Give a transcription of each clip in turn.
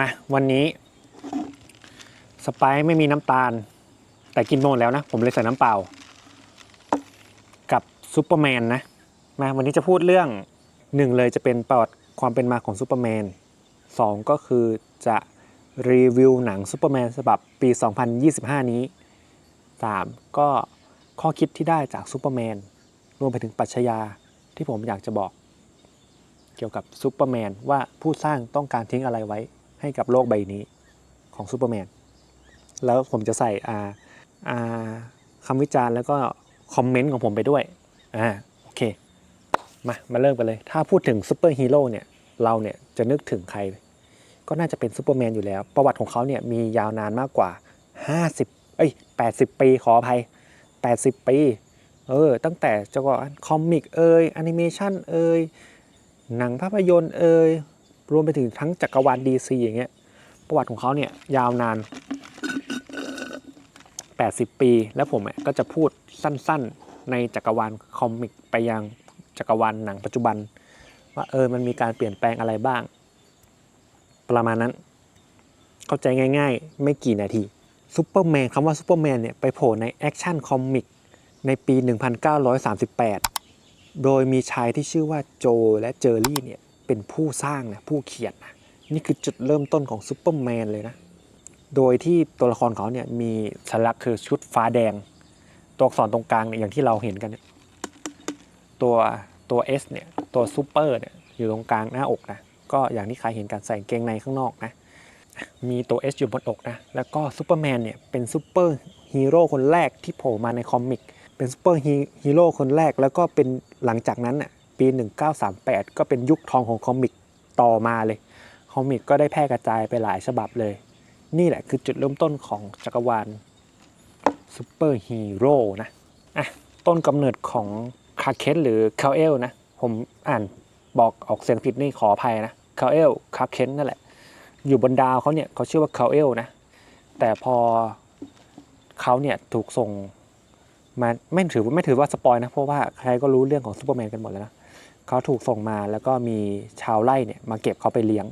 มาวันนี้ สไปซ์ไม่มีน้ำตาล แต่กินหมดแล้วนะ ผมเลยใส่น้ำเปล่า กับซูเปอร์แมนนะ มาวันนี้จะพูดเรื่องหนึ่งเลยจะเป็นประวัติความเป็นมาของซูเปอร์แมนสองก็คือจะรีวิวหนังซูเปอร์แมนฉบับปี 2025 นี้ 3. ก็ข้อคิดที่ได้จากซูเปอร์แมนรวมไปถึงปรัชญาที่ผมอยากจะบอก เกี่ยวกับซูเปอร์แมนว่าผู้สร้างต้องการทิ้งอะไรไว้ ให้กับโลกใบนี้ของซูเปอร์แมน แล้วผมจะใส่อ่าอ่าคำวิจารณ์แล้วก็คอมเมนต์ของผมไปด้วย อ่า โอเค มา มาเริ่มกันเลย ถ้าพูดถึงซูเปอร์ฮีโร่เนี่ย เราเนี่ยจะนึกถึงใคร ก็น่าจะเป็นซูเปอร์แมนอยู่แล้ว ประวัติของเขาเนี่ยมียาวนานมากกว่า 50 เอ้ย 80 ปีขออภัย 80 ปี เออ ตั้งแต่จักรวาลคอมิกเอ่ยแอนิเมชันเอ่ยหนังภาพยนตร์เอ่ย รวมไปถึงทั้งจักรวาล DC อย่างเงี้ยประวัติของเขาเนี่ยยาวนาน 80 ปี แล้วผมก็จะพูดสั้นๆในจักรวาลคอมิกไปยังจักรวาลหนังปัจจุบัน ว่าเออมันมีการเปลี่ยนแปลงอะไรบ้าง ประมาณนั้น เข้าใจง่ายๆ ไม่กี่นาทีซูเปอร์แมนคำว่าซูเปอร์แมนเนี่ยไปโผล่ในแอคชั่นคอมิกในปี 1938 โดยมีชายที่ชื่อว่าโจและเจอรี่เนี่ย เป็นผู้สร้างนะผู้เขียนนะนี่คือจุดเริ่มต้นของซูเปอร์แมนเลยนะ โดยที่ตัวละครเขาเนี่ยมีสัญลักษณ์คือชุดฟ้าแดง ตัวอักษรตรงกลางเนี่ยอย่างที่เราเห็นกันเนี่ยตัวตัว S เนี่ยตัวซูเปอร์เนี่ยอยู่ตรงกลางหน้าอกนะก็อย่างที่ใครเห็นกันใส่เกงในข้างนอกนะมีตัว S อยู่บนอกนะแล้วก็ซูเปอร์แมนเนี่ยเป็นซูเปอร์ฮีโร่คนแรกที่โผล่มาในคอมิกเป็นซูเปอร์ฮีโร่คนแรกแล้วก็เป็นหลังจากนั้นน่ะ ปี 1938 ก็เป็นยุคทองของคอมิกต่อมาเลย คอมิกก็ได้แพร่กระจายไปหลายฉบับเลย นี่แหละคือจุดเริ่มต้นของจักรวาลซูเปอร์ฮีโร่นะอะต้นกำเนิดของคาเคนหรือคาเอลนะ ผมอ่านบอกออกเสียงผิดนี่ขออภัยนะคาเอลคาเคนนั่นแหละ อยู่บนดาวเขาเนี่ยเขาชื่อว่าคาเอลนะ แต่พอเขาเนี่ยถูกส่งมาไม่ถือว่าไม่ถือว่าสปอยนะ เพราะว่าใครก็รู้เรื่องของซูเปอร์แมนกันหมดแล้วนะ เขาถูกส่งมาแล้วก็มีชาวไร่เนี่ยมาเก็บเขาไปเลี้ยง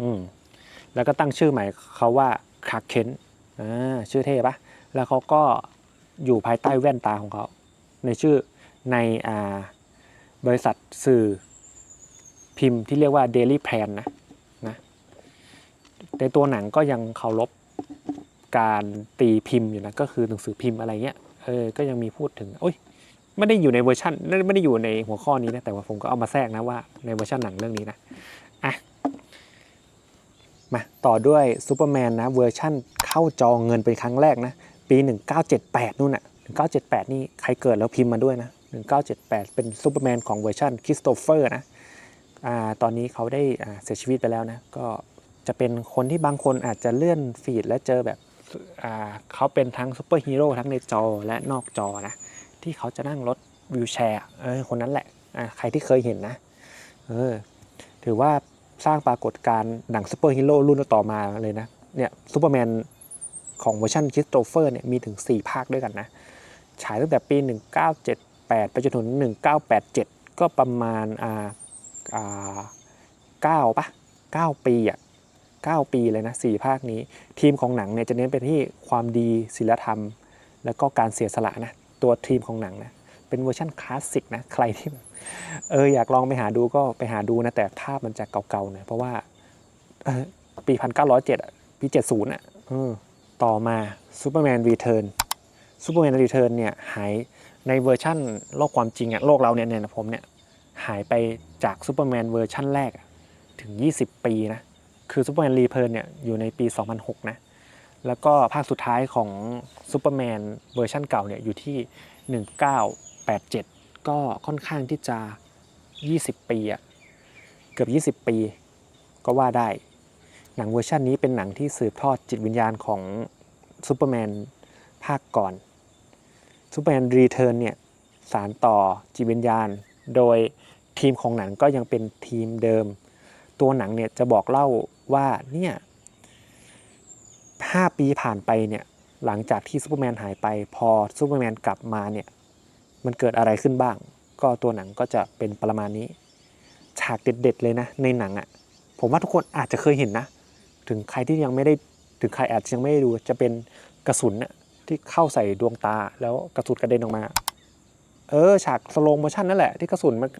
อืมแล้วก็ตั้งชื่อใหม่เขาว่าคาเคนอ่าชื่อเท่ปะแล้วเขาก็อยู่ภายใต้แว่นตาของเขา ในชื่อในอ่าบริษัทสื่อพิมพ์ที่เรียกว่า Daily Plan นะในตัวหนังก็ยังเคารพการตีพิมพ์อยู่นะ ก็คือหนังสือพิมพ์อะไรเงี้ย เออ ก็ยังมีพูดถึง โอ้ย ไม่ได้อยู่ในเวอร์ชันไม่ได้อยู่ในหัวข้อนี้นะแต่ว่าผมก็เอามาแทรกนะว่าในเวอร์ชันหนังเรื่องนี้นะอะมาต่อด้วยซูเปอร์แมนนะเวอร์ชั่นเข้าจอเงินเป็นครั้งแรกนะ ปี 1978 นู่นน่ะ 1978 นี่ใครเกิดแล้วพิมพ์มาด้วยนะ 1978 เป็นซูเปอร์แมนของเวอร์ชันคริสโตเฟอร์นะอ่าตอนนี้เขาได้อ่าเสียชีวิตไปแล้วนะ ก็จะเป็นคนที่บางคนอาจจะเลื่อนฟีดและเจอแบบอ่าเขาเป็นทั้งซูเปอร์ฮีโร่ทั้งในจอและนอกจอนะ ที่เขาจะนั่งรถวิวแชร์เออคนนั้นแหละอ่าใครที่เคยเห็นนะเออถือว่าสร้างปรากฏการณ์หนังซูเปอร์ฮีโร่รุ่นต่อมาเลยนะเนี่ยซูเปอร์แมนของเวอร์ชันคริสโตเฟอร์เนี่ยมีถึง 4 ภาคด้วยกันนะ ฉายตั้งแต่ปี 1978 ไปจนถึง 1987 ก็ประมาณอ่าอ่าเก้าปะเก้าปีอะ9ปีเลยนะ4ภาคนี้ ทีมของหนังเนี่ยจะเน้นไปที่ความดีศิลธรรม แล้วก็การเสียสละนะ ตัวทีมของหนังนะเป็นเวอร์ชันคลาสสิกนะใครที่เอออยากลองไปหาดูก็ไปหาดูนะ แต่ภาพมันจะเก่าๆหน่ยเพราะว่าปีพันเออปี1907อะปี70อะเออต่อมาซูเปอร์แมนรีเทิร์นซูเปอร์แมนรีเทิร์นเนี่ยหายในเวอร์ชั่นโลกความจริงอะโลกเราเนี่ยเนี่ยผมเนี่ยหายไปจากซูเปอร์แมนเวอร์ชั่นแรกถึง 20 ปีนะ คือซูเปอร์แมนรีเพิร์นเนี่ยอยู่ในปี 2006 นะ แล้วก็ภาคสุดท้ายของซูเปอร์แมนเวอร์ชันเก่าเนี่ยอยู่ที่ 1987 ก็ค่อนข้างที่จะ 20 ปีอะเกือบ 20 ปี ก็ว่าได้ หนังเวอร์ชันนี้เป็นหนังที่สืบทอดจิตวิญญาณของซูเปอร์แมนภาคก่อนซูเปอร์แมนรีเทิร์นเนี่ยสารต่อจิตวิญญาณ โดยทีมของหนังก็ยังเป็นทีมเดิม ตัวหนังเนี่ยจะบอกเล่าว่าเนี่ย ห้าปีผ่านไปเนี่ยหลังจากที่ซูเปอร์แมนหายไปพอซูเปอร์แมนกลับมาเนี่ยมันเกิดอะไรขึ้นบ้าง ก็ตัวหนังก็จะเป็นประมาณนี้ ฉากเด็ดๆเลยนะ ในหนังอะ่ะผมว่าทุกคนอาจจะเคยเห็นนะ ถึงใครที่ยังไม่ได้ถึงใครอาจจะยังไม่ได้ดูจะเป็นกระสุนน่ะที่เข้าใส่ดวงตาแล้วกระสุนกระเด็นออกมา เออฉากสโลโมชั่นนั่นแหละ ที่กระสุนมัน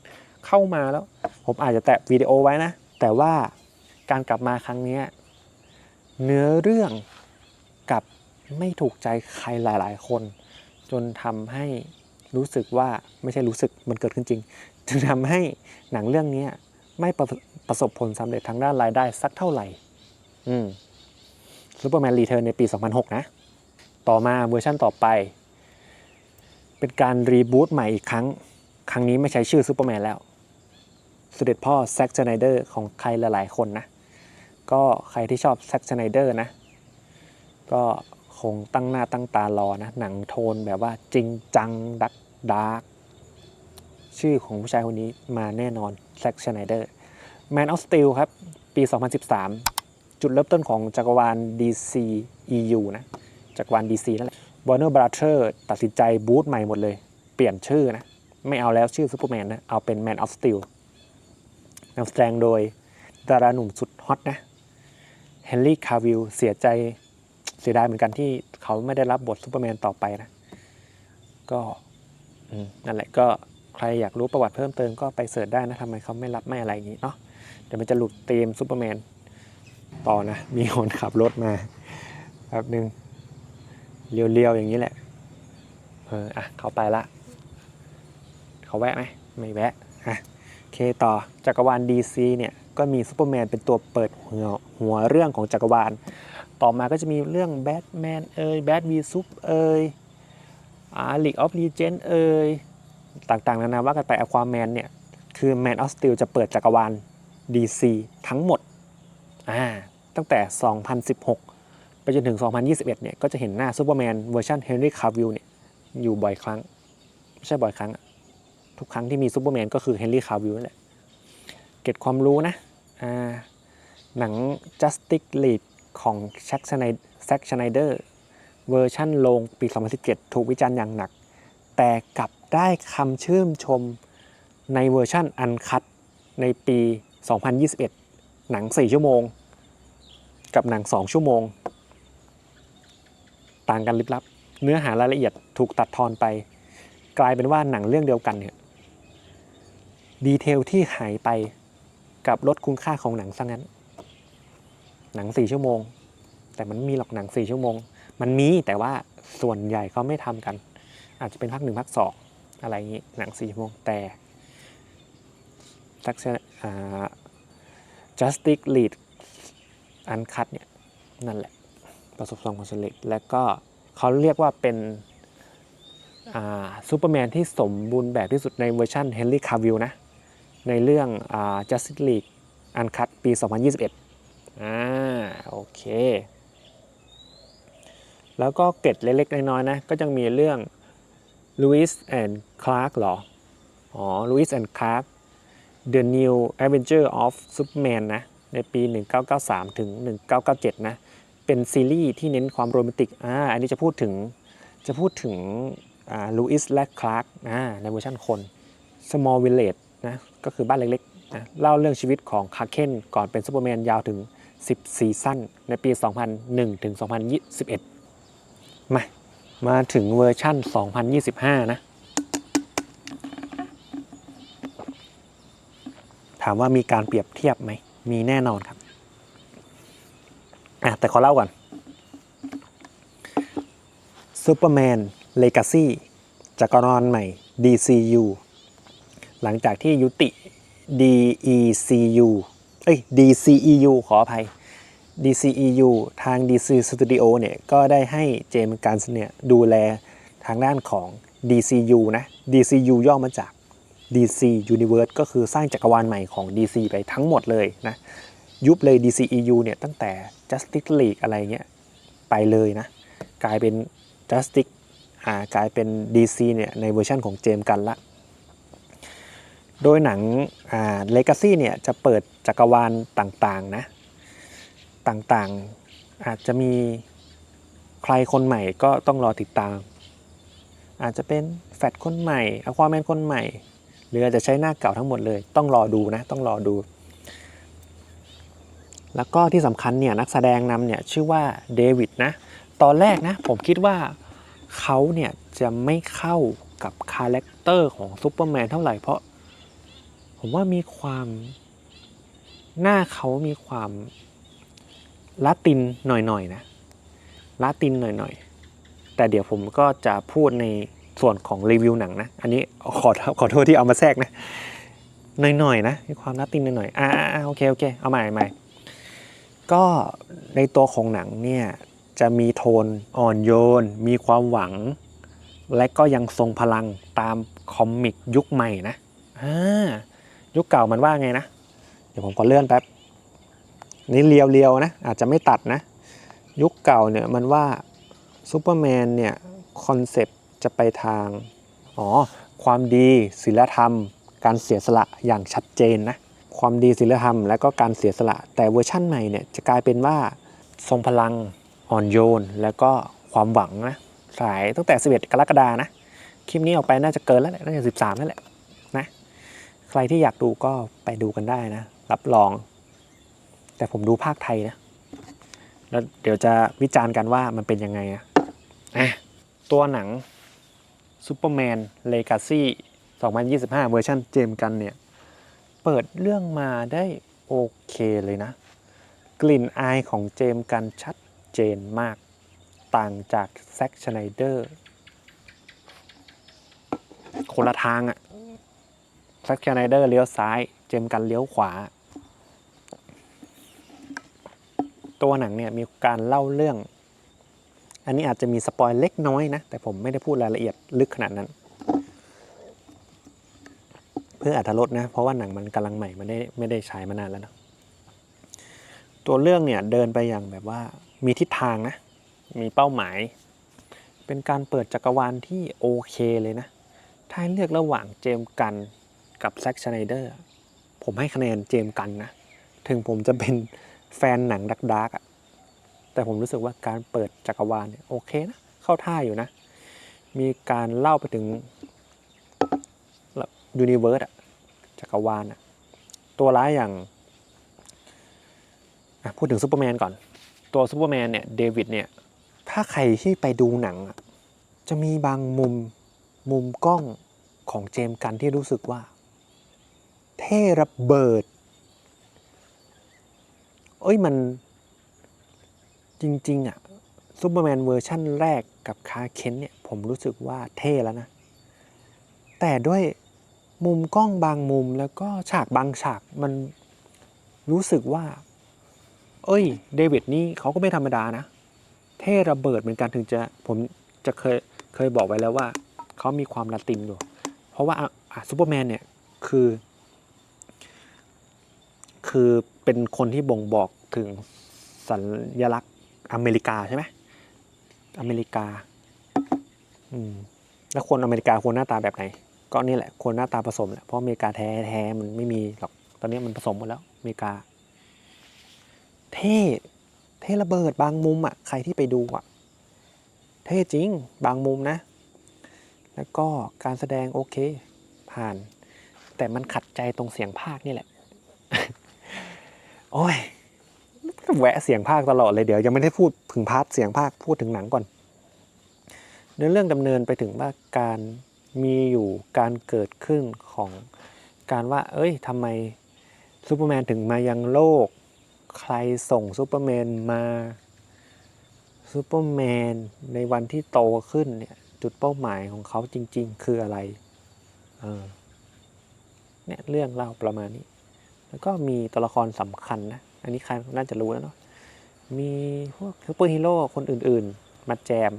เข้ามาแล้ว ผมอาจจะแตะวิดีโอไว้นะ แต่ว่าการกลับมาครั้งนี้ เนื้อเรื่องกับไม่ถูกใจใครหลาย ๆ คน จนทำให้รู้สึกว่าไม่ใช่รู้สึกมันเกิดขึ้นจริงจึงทำให้หนังเรื่องนี้ไม่ประสประสบผลสำเร็จทางด้านรายได้สักเท่าไหร่ อืมซูเปอร์แมนรีเทิร์นในปี 2006 นะ ต่อมาเวอร์ชั่นต่อไป เป็นการรีบูตใหม่อีกครั้ง ครั้งนี้ไม่ใช้ชื่อซูเปอร์แมนแล้วเสด็จพ่อแซ็กชไนเดอร์ของใครหลายๆคนนะ ก็ใครที่ชอบแซ็กชไนเดอร์นะ ก็คงตั้งหน้าตั้งตารอนะ หนังโทนแบบว่าจริงจังดักดาร์กชื่อของผู้ชายคนนี้มาแน่นอนแซ็กชไนเดอร์ Man of Steel ครับ ปี 2013 จุดเริ่มต้นของจักรวาล DC EU นะ จักรวาล DC นั่นแหละ Warner Brother ตัดสินใจบูตใหม่หมดเลย เปลี่ยนชื่อนะ ไม่เอาแล้วชื่อซูเปอร์แมนนะ เอาเป็น Man of Steel นำแสดงโดยดาราหนุ่มสุดฮอตนะ เฮนรี่คาวิลเสียใจเสียดายเหมือนกันที่เขาไม่ได้รับบทซูเปอร์แมนต่อไปนะ ก็นั่นแหละก็ใครอยากรู้ประวัติเพิ่มเติมก็ไปเสิร์ชได้นะทำไมเขาไม่รับไม่อะไรอย่างนี้เนาะเดี๋ยวมันจะหลุดธีมซูเปอร์แมนต่อนะ มีคนขับรถมาแป๊บหนึ่งเรียวๆ อย่างนี้แหละเอออะเขาไปละ เขาแวะไหมไม่แวะอะโอเคต่อจักรวาล DC เนี่ย ก็มีซูเปอร์แมนเป็นตัวเปิดหัวหัวเรื่องของจักรวาล ต่อมาก็จะมีเรื่องแบทแมนเอ่ยแบทวีซุปเอ่ยอาลีกออฟลีเจนเอ่ยต่างๆนานาว่ากันไปอควาแมนเนี่ย คือ Man of Steel จะเปิดจักรวาล DC ทั้งหมดอ่าตั้งแต่ 2016 ไปจนถึง 2021 เนี่ย ก็จะเห็นหน้าซูเปอร์แมนเวอร์ชันเฮนรี่คาร์วิลเนี่ย อยู่บ่อยครั้ง ไม่ใช่บ่อยครั้ง ทุกครั้งที่มีซูเปอร์แมนก็คือเฮนรี่คาร์วิลนั่นแหละ เก็บความรู้นะ หนัง Justice League ของแซ็กชไนแซ็กชไนเดอร์เวอร์ชันลงปี 2017 ถูกวิจารณ์อย่างหนัก แต่กลับได้คำชื่นชมในเวอร์ชันอันคัดในปี 2021 หนัง 4 ชั่วโมง กับหนัง 2 ชั่วโมง ต่างกันลิบลับ เนื้อหารายละเอียดถูกตัดทอนไป กลายเป็นว่าหนังเรื่องเดียวกันเนี่ยดีเทลที่หายไป กับลดคุณค่าของหนังซะงั้น หนังสี่ชั่วโมง แต่มันมีหรอกหนังสี่ชั่วโมง มันมีแต่ว่าส่วนใหญ่เขาไม่ทำกัน อาจจะเป็นภาคหนึ่งภาคสองอะไรอย่างนี้หนังสี่ชั่วโมงแต่สักอ่า Justice League อันคัดเนี่ยนั่นแหละ ประสบความสำเร็จและก็เขาเรียกว่าเป็นซูเปอร์แมนที่สมบูรณ์แบบที่สุดในเวอร์ชันเฮนรี่คาวิลนะ ในเรื่อง Justice League อันคัดปี 2021 อ่า โอเค แล้วก็เกร็ดเล็กๆ น้อยๆ นะ ก็ยังมีเรื่อง Lewis and Clark เหรอ อ๋อ Lewis and Clark The New Adventure of Superman นะ ในปี 1993 ถึง 1997 นะ เป็นซีรีส์ที่เน้นความโรแมนติก อ่า อันนี้จะพูดถึง จะพูดถึง อ่า ลูอิสและคลาร์ก อ่า ในเวอร์ชันคน Small Village นะก็คือบ้านเล็กๆนะเล่าเรื่องชีวิตของคาร์เคนก่อนเป็นซูเปอร์แมนยาวถึง 10 ซีซั่นในปี 2001 ถึง 2021 มา มาถึงเวอร์ชั่น 2025 นะ ถามว่ามีการเปรียบเทียบไหม มีแน่นอนครับอะแต่ขอเล่าก่อน Superman Legacy จักรวาลใหม่ DCU หลังจากที่ยุติ DECU เอ้ย DCEU ขออภัย DCEU ทาง DC Studio เนี่ยก็ได้ให้เจมส์กันส์เนี่ยดูแลทางด้านของ DCU นะ DCU ย่อมาจาก DC Universe ก็คือสร้างจักรวาลใหม่ของ DC ไปทั้งหมดเลยนะ ยุบเลย DCEU เนี่ยตั้งแต่ Justice League อะไรเงี้ย ไปเลยนะ กลายเป็น Justice อ่ากลายเป็น DC เนี่ยในเวอร์ชันของเจมส์กันละ โดยหนังอ่า Legacy เนี่ยจะเปิดจักรวาลต่างๆนะต่างๆอาจจะมีใครคนใหม่ก็ต้องรอติดตาม อาจจะเป็นแฟดคนใหม่อควาแมนคนใหม่ หรืออาจจะใช้หน้าเก่าทั้งหมดเลย ต้องรอดูนะต้องรอดู แล้วก็ที่สำคัญเนี่ยนักแสดงนำเนี่ยชื่อว่าเดวิดนะตอนแรกนะผมคิดว่าเขาเนี่ยจะไม่เข้ากับคาแรคเตอร์ของซูเปอร์แมนเท่าไหร่เพราะ ผมว่ามีความหน้าเขามีความลาตินหน่อยๆนะลาตินหน่อยๆ แต่เดี๋ยวผมก็จะพูดในส่วนของรีวิวหนังนะ อันนี้ขอขอโทษที่เอามาแทรกนะหน่อยๆนะมีความลาตินหน่อยๆอ่าอ่าโอเคโอเคเอาใหม่ใหม่ก็ในตัวของหนังเนี่ยจะมีโทนอ่อนโยน มีความหวัง และก็ยังทรงพลังตามคอมิกยุคใหม่นะอ่า ยุคเก่ามันว่าไงนะ เดี๋ยวผมก็เลื่อนแป๊บนี่เรียวๆนะ อาจจะไม่ตัดนะ ยุคเก่าเนี่ยมันว่าซูเปอร์แมนเนี่ยคอนเซปต์จะไปทาง อ๋อ ความดีศีลธรรม การเสียสละอย่างชัดเจนนะ ความดีศีลธรรม และก็การเสียสละ แต่เวอร์ชั่นใหม่เนี่ยจะกลายเป็นว่าทรงพลังอ่อนโยน แล้วก็ความหวังนะ สายตั้งแต่ 11 กรกฎานะ คลิปนี้ออกไปน่าจะเกินแล้วแหละ น่าจะ 13นั่นแหละ ใครที่อยากดูก็ไปดูกันได้นะ รับรอง แต่ผมดูภาคไทยนะ แล้วเดี๋ยวจะวิจารณ์กันว่ามันเป็นยังไงอะอะตัวหนัง Superman Legacy 2025 เวอร์ชันเจมกันเนี่ย เปิดเรื่องมาได้โอเคเลยนะ กลิ่นอายของเจมกันชัดเจนมาก ต่างจากแซ็กชไนเดอร์คนละทางอะ แซ็กชไนเดอร์เลี้ยวซ้าย เจมกันเลี้ยวขวา ตัวหนังเนี่ยมีการเล่าเรื่อง อันนี้อาจจะมีสปอยเล็กน้อยนะ แต่ผมไม่ได้พูดรายละเอียดลึกขนาดนั้น เพื่ออัธรสนะ เพราะว่าหนังมันกำลังใหม่มันได้ไม่ได้ใช้มานานแล้วนะตัวเรื่องเนี่ยเดินไปอย่างแบบว่ามีทิศทางนะ มีเป้าหมาย เป็นการเปิดจักรวาลที่โอเคเลยนะ ถ้าให้เลือกระหว่างเจมส์กัน กับแซ็กชไนเดอร์ผมให้คะแนนเจมส์กันนะ ถึงผมจะเป็นแฟนหนังดักดักอะแต่ผมรู้สึกว่าการเปิดจักรวาลเนี่ยโอเคนะ เข้าท่าอยู่นะ มีการเล่าไปถึงยูนิเวิร์สอะจักรวาลอะตัวร้ายอย่างอะพูดถึงซูเปอร์แมนก่อน ตัวซูเปอร์แมนเนี่ยเดวิดเนี่ย ถ้าใครที่ไปดูหนังอะจะมีบางมุมมุมกล้องของเจมส์กันที่รู้สึกว่า เท่ระเบิด เอ้ยมันจริง ๆอะซูเปอร์แมนเวอร์ชั่นแรกกับคาเคนเนี่ย ผมรู้สึกว่าเท่แล้วนะ แต่ด้วยมุมกล้องบางมุมแล้วก็ฉากบางฉากมันรู้สึกว่า เอ้ย เดวิดนี่เขาก็ไม่ธรรมดานะ เท่ระเบิดเหมือนกันถึงจะผมจะเคยเคยบอกไว้แล้วว่า เขามีความละตินอยู่ เพราะว่าอะซูเปอร์แมนเนี่ย คือ คือเป็นคนที่บ่งบอกถึงสัญลักษณ์อเมริกาใช่ไหมอเมริกา อืม แล้วคนอเมริกาควรหน้าตาแบบไหน ก็นี่แหละควรหน้าตาผสมแหละ เพราะอเมริกาแท้แท้มันไม่มีหรอก ตอนนี้มันผสมหมดแล้ว อเมริกา เท่ เท่ระเบิดบางมุมอะ ใครที่ไปดูอะ เท่จริง บางมุมนะ แล้วก็การแสดงโอเค ผ่าน แต่มันขัดใจตรงเสียงภาคนี่แหละ โอ้ยแวะเสียงภาคตลอดเลยเดี๋ยวยังไม่ได้พูดถึงพาร์ทเสียงภาคพูดถึงหนังก่อนเนื้อเรื่องดำเนินไปถึงว่าการมีอยู่การเกิดขึ้นของการว่า เอ้ยทำไมซูเปอร์แมนถึงมายังโลก ใครส่งซูเปอร์แมนมาซูเปอร์แมนในวันที่โตขึ้นเนี่ยจุดเป้าหมายของเขาจริง ๆ คืออะไร เออเนี่ยเรื่องเล่าประมาณนี้ แล้วก็มีตัวละครสำคัญนะ อันนี้ใครน่าจะรู้แล้วเนาะ มีพวกซูเปอร์ฮีโร่คนอื่นๆ มาแจม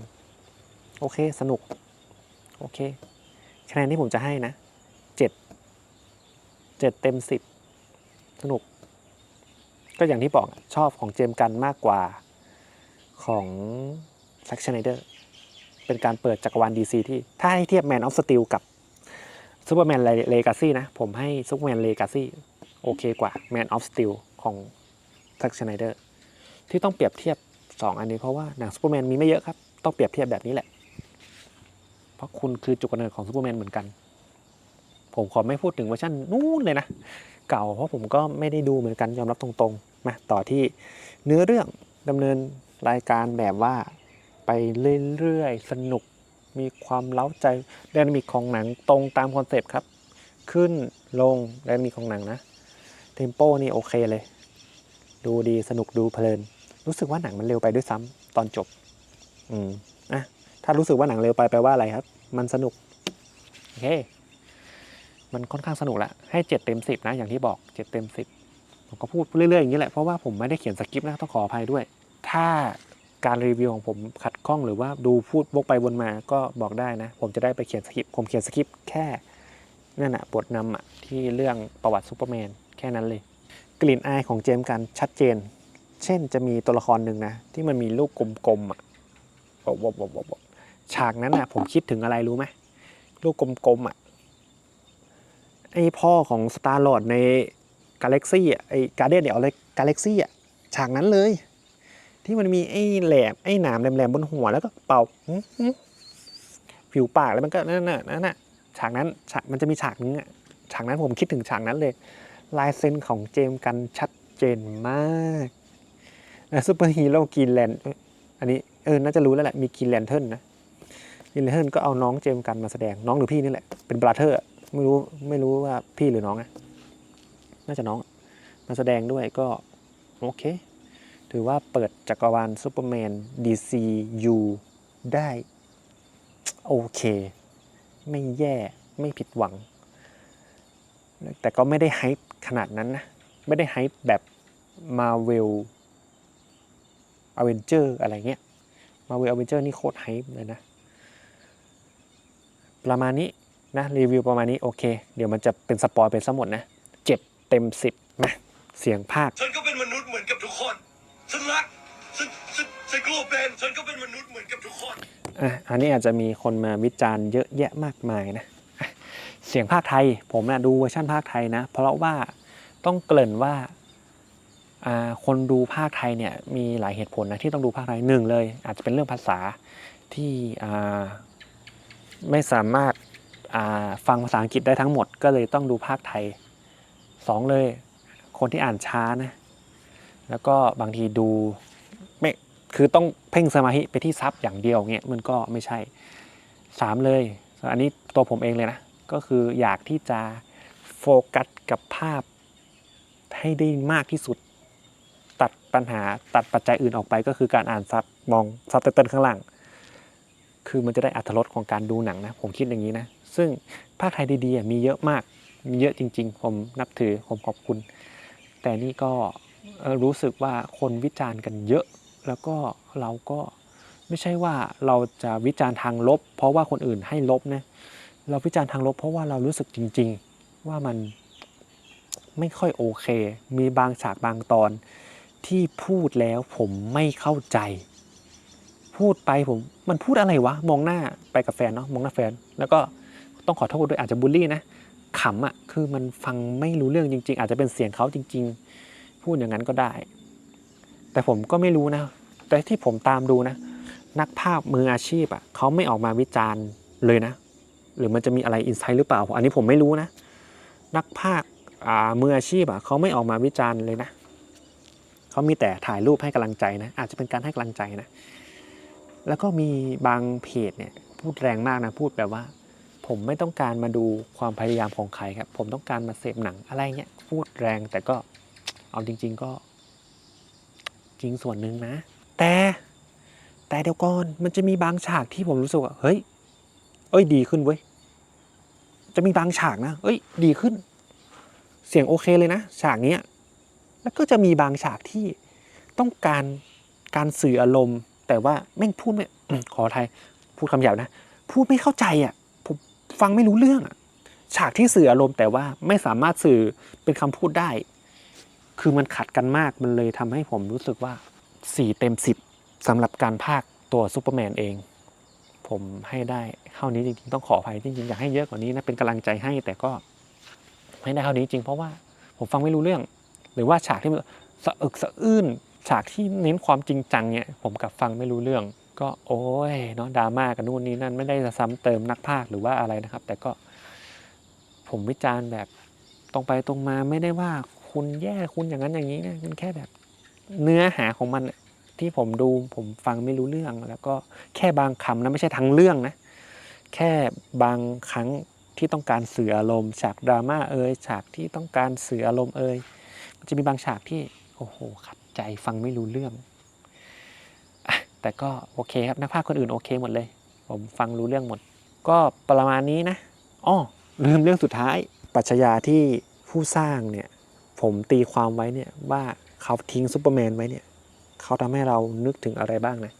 โอเค สนุก โอเค คะแนนที่ผมจะให้นะเจ็ดเจ็ดเต็มสิบสนุก ก็อย่างที่บอกชอบของเจมกันมากกว่าของแซ็กชไนเดอร์ เป็นการเปิดจักรวาล DC ที่ ถ้าให้เทียบ Man of Steel กับ Superman Legacy นะ ผมให้ Superman Legacy โอเคกว่า Man of Steel ของ Zack Snyder ที่ต้องเปรียบเทียบ 2 อันนี้เพราะว่าหนังซูเปอร์แมนมีไม่เยอะครับ ต้องเปรียบเทียบแบบนี้แหละ เพราะคุณคือจุดกำเนิดของซูเปอร์แมนเหมือนกัน ผมขอไม่พูดถึงเวอร์ชันนู้นเลยนะ เก่าเพราะผมก็ไม่ได้ดูเหมือนกันยอมรับตรงมาต่อที่เนื้อเรื่องดำเนินรายการแบบว่าไปเรื่อยๆ สนุกมีความเล้าใจไดนามิกของหนังตรงตามคอนเซปต์ครับ ขึ้นลงไดนามิกของหนังนะ ทมโปนี่โอเคเลย ดูดีสนุกดูเพลิน รู้สึกว่าหนังมันเร็วไปด้วยซ้ำตอนจบ อืมอะถ้ารู้สึกว่าหนังเร็วไปแปลว่าอะไรครับ มันสนุกโอเค มันค่อนข้างสนุกละให้เจ็ดเต็มสิบนะอย่างที่บอกเจ็ดเต็มสิบผมก็พูดเรื่อยๆอย่างนี้แหละเพราะว่าผมไม่ได้เขียนสคริปต์นะต้องขออภัยด้วย ถ้าการรีวิวของผมขัดข้องหรือว่าดูพูดวกไปวนมาก็บอกได้นะ ผมจะได้ไปเขียนสคริปต์ผมเขียนสคริปต์แค่นั่นอะบทนำอะที่เรื่องประวัติซูเปอร์แมน แค่นั้นเลย กลิ่นอายของเจมกันชัดเจน เช่นจะมีตัวละครหนึ่งนะ ที่มันมีลูกกลมๆอะวบวบวบฉากนั้นอะ ผมคิดถึงอะไรรู้ไหมลูกกลมๆอะไอพ่อของสตาร์ลอดในกาแล็กซี่อะไอกาเดียนเดี๋ยวอะไรกาแล็กซี่อะฉากนั้นเลย ที่มันมีไอแหลมไอหนามแหลมๆบนหัวแล้วก็เป่าผิวปากแล้วมันก็นั่นน่ะนั่นน่ะฉากนั้นฉากมันจะมีฉากนึงอะฉากนั้นผมคิดถึงฉากนั้นเลย ลายเซ็นของเจมส์กันชัดเจนมากแล้วซูเปอร์ฮีโร่กรีนแลนด์อันนี้เออน่าจะรู้แล้วแหละมีกรีนแลนเทิร์นนะกรีนแลนเทิร์นก็เอาน้องเจมส์กันมาแสดงน้องหรือพี่นี่แหละ เป็นบราเธอร์ไม่รู้ไม่รู้ว่าพี่หรือน้องอะน่าจะน้องมาแสดงด้วยก็โอเค ถือว่าเปิดจักรวาลซูเปอร์แมน DCU ได้โอเค ไม่แย่ไม่ผิดหวัง แต่ก็ไม่ได้ไฮป์ ขนาดนั้นนะ ไม่ได้ไฮป์แบบ Marvel Avenger อะไรเงี้ย Marvel Avenger นี่โคตรไฮป์เลยนะ ประมาณนี้นะ รีวิวประมาณนี้ โอเค เดี๋ยวมันจะเป็นสปอยเป็นสมดนะเจ็ดเต็มสิบนะเสียงภาค ฉันก็เป็นมนุษย์เหมือนกับทุกคน ฉันรัก ฉันฉันฉันกลัวเป็น ฉันก็เป็นมนุษย์เหมือนกับทุกคน อะ อันนี้อาจจะมีคนมาวิจารณ์เยอะแยะมากมายนะอะ เสียงภาคไทย ผมนะดูเวอร์ชันภาคไทยนะ เพราะว่าต้องเกริ่นว่าคนดูภาคไทยเนี่ยมีหลายเหตุผลนะที่ต้องดูภาคไทยหนึ่งเลย อาจจะเป็นเรื่องภาษาที่ไม่สามารถฟังภาษาอังกฤษได้ทั้งหมด ก็เลยต้องดูภาคไทยสองเลย คนที่อ่านช้านะแล้วก็บางทีดูไม่คือต้องเพ่งสมาธิไปที่ซับอย่างเดียวเงี้ยมันก็ไม่ใช่สามเลย อันนี้ตัวผมเองเลยนะ ก็คืออยากที่จะโฟกัสกับภาพให้ได้มากที่สุด ตัดปัญหาตัดปัจจัยอื่นออกไปก็คือการอ่านซับมองซับไตเติลข้างล่างคือมันจะได้อัตรสของการดูหนังนะ ผมคิดอย่างนี้นะ ซึ่งภาคไทยดีๆมีเยอะมากมีเยอะจริง ๆ ผมนับถือผมขอบคุณ แต่นี่ก็รู้สึกว่าคนวิจารณ์กันเยอะ แล้วก็เราก็ไม่ใช่ว่าเราจะวิจารณ์ทางลบ เพราะว่าคนอื่นให้ลบนะ เราวิจารณ์ทางลบเพราะว่าเรารู้สึกจริง ๆ ว่ามันไม่ค่อยโอเค มีบางฉากบางตอนที่พูดแล้วผมไม่เข้าใจ พูดไปผมมันพูดอะไรวะ มองหน้าไปกับแฟนเนาะมองหน้าแฟน แล้วก็ต้องขอโทษด้วยอาจจะบูลลี่นะขำอะ่ะคือมันฟังไม่รู้เรื่องจริง ๆ อาจจะเป็นเสียงเขาจริง ๆ พูดอย่างนั้นก็ได้ แต่ผมก็ไม่รู้นะ แต่ที่ผมตามดูนะ นักภาพมืออาชีพอะ่ะเขาไม่ออกมาวิจารณ์เลยนะ หรือมันจะมีอะไรอินไซต์หรือเปล่า อันนี้ผมไม่รู้นะ นักภาคอามืออาชีพอะเขาไม่ออกมาวิจารณ์เลยนะเขามีแต่ถ่ายรูปให้กำลังใจนะ อาจจะเป็นการให้กำลังใจนะ แล้วก็มีบางเพจเนี่ยพูดแรงมากนะพูดแบบว่า ผมไม่ต้องการมาดูความพยายามของใครครับ ผมต้องการมาเสพหนังอะไรเงี้ยพูดแรงแต่ก็เอาจริง ๆ ก็จริงส่วนหนึ่งนะ แต่แต่เดี๋ยวก่อนมันจะมีบางฉากที่ผมรู้สึกว่าเฮ้ยเอ้ยดีขึ้นเว้ย จะมีบางฉากนะเอ้ย ดีขึ้น เสียงโอเคเลยนะ ฉากเนี้ยแล้วก็จะมีบางฉากที่ต้องการการสื่ออารมณ์ แต่ว่าแม่งพูดไม่ขอไทยพูดคำหยาบนะ พูดไม่เข้าใจอะผมฟังไม่รู้เรื่องอะฉากที่สื่ออารมณ์แต่ว่าไม่สามารถสื่อเป็นคำพูดได้ คือมันขัดกันมากมันเลยทำให้ผมรู้สึกว่า 4 เต็ม 10สำหรับการพากย์ตัวซูเปอร์แมนเอง ผมให้ได้เท่านี้จริง ๆ ต้องขออภัยจริงๆอยากให้เยอะกว่านี้นะเป็นกำลังใจให้แต่ก็ไม่ได้เท่านี้จริงเพราะว่าผมฟังไม่รู้เรื่อง หรือว่าฉากที่มันสะอึกสะอื้นฉากที่เน้นความจริงจังเนี่ยผมกับฟังไม่รู้เรื่อง ก็โอ้ยเนาะดราม่ากันนู่นนี่นั่นไม่ได้จะซ้ำเติมนักพากหรือว่าอะไรนะครับ แต่ก็ผมวิจารณ์แบบตรงไปตรงมาไม่ได้ว่าคุณแย่คุณอย่างนั้นอย่างนี้นะมันแค่แบบ เนื้อหาของมัน ที่ผมดูผมฟังไม่รู้เรื่อง แล้วก็แค่บางคำนะไม่ใช่ทั้งเรื่องนะ แค่บางครั้งที่ต้องการสื่ออารมณ์ฉากดราม่าเอ่ยฉากที่ต้องการสื่ออารมณ์เอ่ยมันจะมีบางฉากที่โอ้โหขัดใจฟังไม่รู้เรื่องอแต่ก็โอเคครับนักพากย์คนอื่นโอเคหมดเลย ผมฟังรู้เรื่องหมด ก็ประมาณนี้นะอ้อลืมเรื่องสุดท้ายปรัชญาที่ผู้สร้างเนี่ยผมตีความไว้เนี่ยว่าเขาทิ้งซูเปอร์แมนไว้เนี่ย เขาทำให้เรานึกถึงอะไรบ้างนะ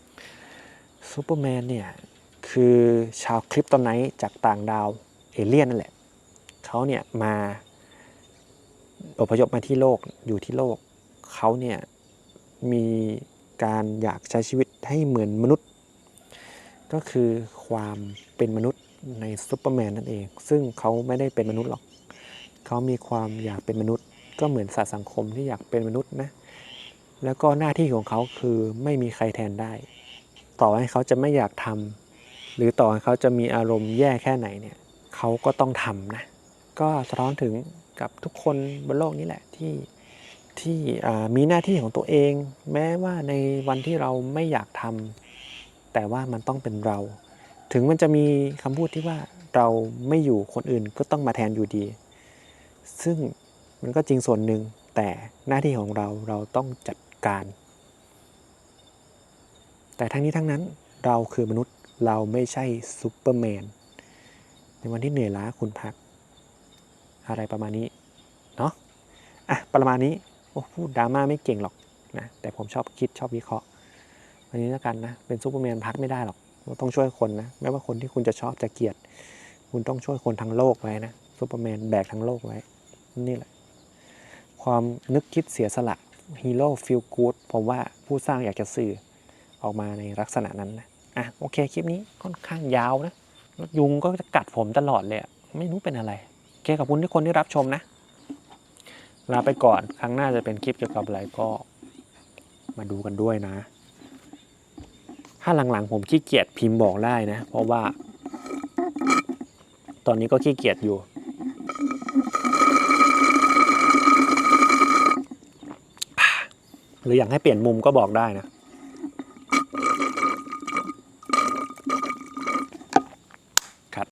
ซูเปอร์แมนเนี่ย คือชาวคลิปตอนไนจากต่างดาวเอเลี่ยนนั่นแหละ เขาเนี่ยมาอพยพมาที่โลกอยู่ที่โลก เขาเนี่ยมีการอยากใช้ชีวิตให้เหมือนมนุษย์ ก็คือความเป็นมนุษย์ในซูเปอร์แมนนั่นเอง ซึ่งเขาไม่ได้เป็นมนุษย์หรอก เขามีความอยากเป็นมนุษย์ ก็เหมือนสัตว์สังคมที่อยากเป็นมนุษย์นะ แล้วก็หน้าที่ของเขาคือไม่มีใครแทนได้ ต่อให้เขาจะไม่อยากทำหรือต่อให้เขาจะมีอารมณ์แย่แค่ไหนเนี่ยเขาก็ต้องทำนะ ก็สะท้อนถึงกับทุกคนบนโลกนี้แหละที่ที่มีหน้าที่ของตัวเอง แม้ว่าในวันที่เราไม่อยากทำแต่ว่ามันต้องเป็นเรา ถึงมันจะมีคำพูดที่ว่าเราไม่อยู่คนอื่นก็ต้องมาแทนอยู่ดี ซึ่งมันก็จริงส่วนหนึ่งแต่หน้าที่ของเราเราต้องจัด การ แต่ทั้งนี้ทั้งนั้นเราคือมนุษย์เราไม่ใช่ซูเปอร์แมน ในวันที่เหนื่อยล้าคุณพัก อะไรประมาณนี้ เนาะอะ ประมาณนี้ โอ้พูดดราม่าไม่เก่งหรอกนะแต่ผมชอบคิดชอบวิเคราะห์วันนี้แล้วกันนะ เป็นซูเปอร์แมนพักไม่ได้หรอกเราต้องช่วยคนนะไม่ว่าคนที่คุณจะชอบจะเกลียด คุณต้องช่วยคนทั้งโลกไว้นะซูเปอร์แมนแบกทั้งโลกไว้ นี่แหละ ความนึกคิดเสียสละ ฮีโร่ฟิลกูดผมว่าผู้สร้างอยากจะสื่อออกมาในลักษณะนั้นนะอะโอเคคลิปนี้ค่อนข้างยาวนะยุงก็จะกัดผมตลอดเลยไม่รู้เป็นอะไรโอเคขอบคุณทุกคนที่รับชมนะลาไปก่อนครั้งหน้าจะเป็นคลิปเกี่ยวกับอะไรก็มาดูกันด้วยนะ ถ้าหลังๆผมขี้เกียจพิมพ์บอกได้นะ เพราะว่า ตอนนี้ก็ขี้เกียจอยู่ หรืออยากให้เปลี่ยนมุมก็บอกได้นะ